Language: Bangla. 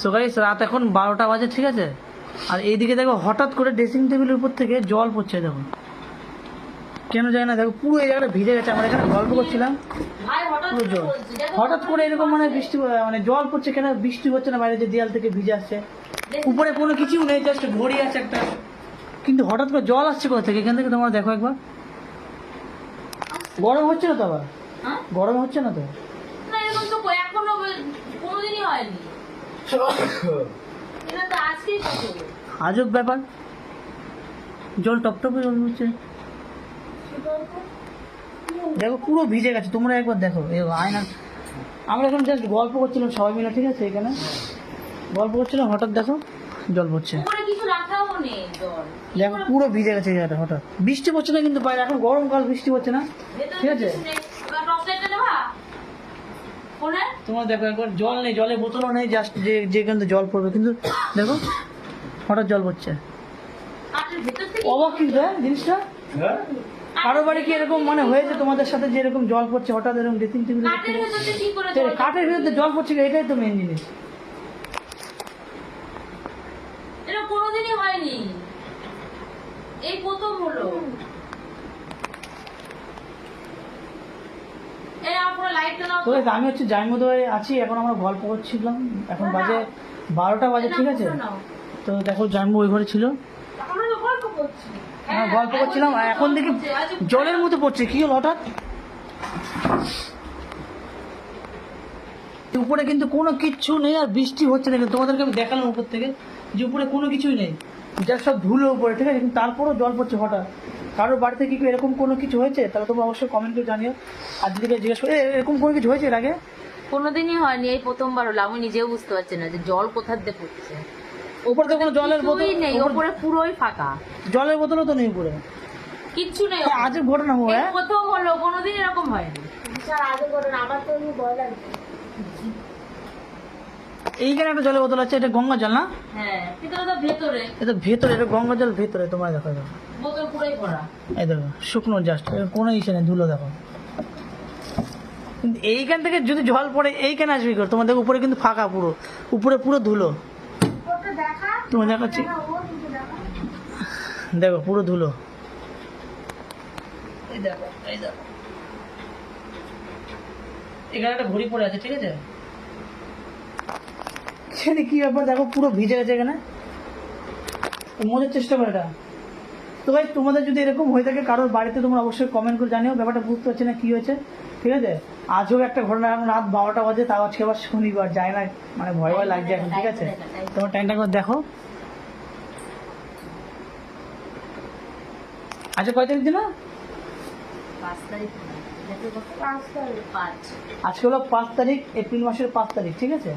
সো গাইস রাত এখন বারোটা বাজে ঠিক আছে? আর এইদিকে দেখো হঠাৎ করে ড্রেসিং টেবিলের উপর থেকে জল পড়ছে দেখো। কেন যায় না দেখো পুরো এই জায়গাটা ভিজে গেছে। আমরা এখানে গল্প করছিলাম। হঠাৎ পুরো জল। হঠাৎ করে এরকম মানে বৃষ্টি মানে জল পড়ছে কেন? বৃষ্টি হচ্ছে না বাইরে যে দেয়াল থেকে ভিজে আসছে। উপরে কোনো কিছু নেই জাস্ট ঘড়ি আছে একটা। কিন্তু হঠাৎ করে জল আসছে কোথা থেকে? এখান থেকে তোমরা দেখো একবার। গরম হচ্ছে না তো আবার? হ্যাঁ? গরম হচ্ছে না তো? না তো এখনও কোনোদিনই হয়নি। এটা তো আজকেই আজব ব্যাপার। জল টপটপে জল হচ্ছে। দেখো পুরো ভিজে গেছে। তোমরা একবার দেখো। এই আয়না। আমরা এখন জাস্ট গল্প করছিলাম সবাই মিলে ঠিক আছে এখানে? গল্প করছিলাম হঠাৎ দেখো জল পড়ছে। উপরে কিছু রাখাও নেই জল। দেখো পুরো ভিজে গেছে জায়গাটা হঠাৎ। বৃষ্টি পড়ছে না কিন্তু বাইরে এখন গরমকাল বৃষ্টি পড়ছে না? ঠিক আছে? তোমরা দেখো একবার জল নেই জলে বোতলও নেই জাস্ট যে যেখান থেকে জল পড়বে। কিন্তু দেখো হঠাৎ জল পড়ছে। কাঠের ভেতর থেকে অবাক কিন্তু হ্যাঁ জিনিসটা? কারও বাড়ি কি এরকম মানে হয়েছে তোমাদের সাথে যে এরকম জল পড়ছে হঠাৎ এরকম ড্রেসিং টেবিল কাঠের ভেতর জল পড়ছে? কি? এটাই তো মেন জিনিস। এটা কোনোদিনই হয়নি। এই প্রথম হলো। তো আমি হচ্ছে জাইমুদয়ে আছি এখন আমরা গল্প করছিলাম। এখন বাজে বারোটা বাজে ঠিক আছে? তো দেখো জানব ওই ঘরে ছিল। করছি। হ্যাঁ গল্প করছিলাম। এখন দেখি জলের মতো পড়ছে। কি হলো হঠাৎ? উপরে কিন্তু কোনো কিচ্ছু নেই আর বৃষ্টি হচ্ছে না। কিন্তু তোমাদেরকে আমি দেখালাম উপর থেকে যে উপরে কোনো কিছুই নেই। যা সব ধুলো উপরে ঠিক আছে? কিন্তু তারপরও জল পড়ছে হঠাৎ। কারোর বাড়িতে কি এরকম কোনো কিছু হয়েছে? তাহলে তোমরা অবশ্যই কমেন্ট করে জানিও। আর দিদিকে জিজ্ঞেস করে এরকম কোনো কিছু হয়েছে এর আগে? কোনোদিনই হয়নি এই প্রথমবার হলো আমি নিজেও বুঝতে পারছি না যে জল কোথার দিয়ে পড়ছে। উপরে তো কোনো জলের বোতল নেই উপরে- ওপরে পুরোই ফাঁকা। জলের বোতলও তো নেই উপরে। কিচ্ছু নেই আজব ঘটনা হো এই হ্যাঁ? প্রথম হলো কোনোদিন এরকম হয়নি। এইখানে একটা জলের বোতল আছে এটা গঙ্গা জল না? হ্যাঁ ভেতরে। এটা ভেতরে এটা গঙ্গা জল ভেতরে তোমরা দেখো দেখো। বোতল পুরোই ভরা। এই দেখো শুকনো জাস্ট কোনো ইসে নেই ধুলো দেখো। কিন্তু এইখান থেকে যদি জল পড়ে এইখানে আসবে করে? তোমার দেখো উপরে কিন্তু ফাঁকা পুরো উপরে পুরো ধুলো। তোমার দেখাচ্ছি। দেখো পুরো ধুলো। এই দেখো এই দেখো। এখানে একটা ঘড়ি পড়ে আছে ঠিক আছে? এখানে কি ব্যাপার? দেখো পুরো ভিজে গেছে এখানে। মজার চেষ্টা করে এটা। তো ভাই তোমাদের যদি এরকম হয়ে থাকে কারোর বাড়িতে তোমরা অবশ্যই কমেন্ট করে জানিও ব্যাপারটা বুঝতে পারছি না কি হয়েছে। ঠিক আছে? আজও একটা ঘটনা এখন রাত বারোটা বাজে তাও আজকে আবার শনিবার যায় না মানে ভয় ভয় লাগছে এখন ঠিক আছে? তোমার টাইমটা করে দেখো। আচ্ছা কয় তারিখ দিন? আজকে হলো পাঁচ তারিখ এপ্রিল মাসের পাঁচ তারিখ ঠিক আছে?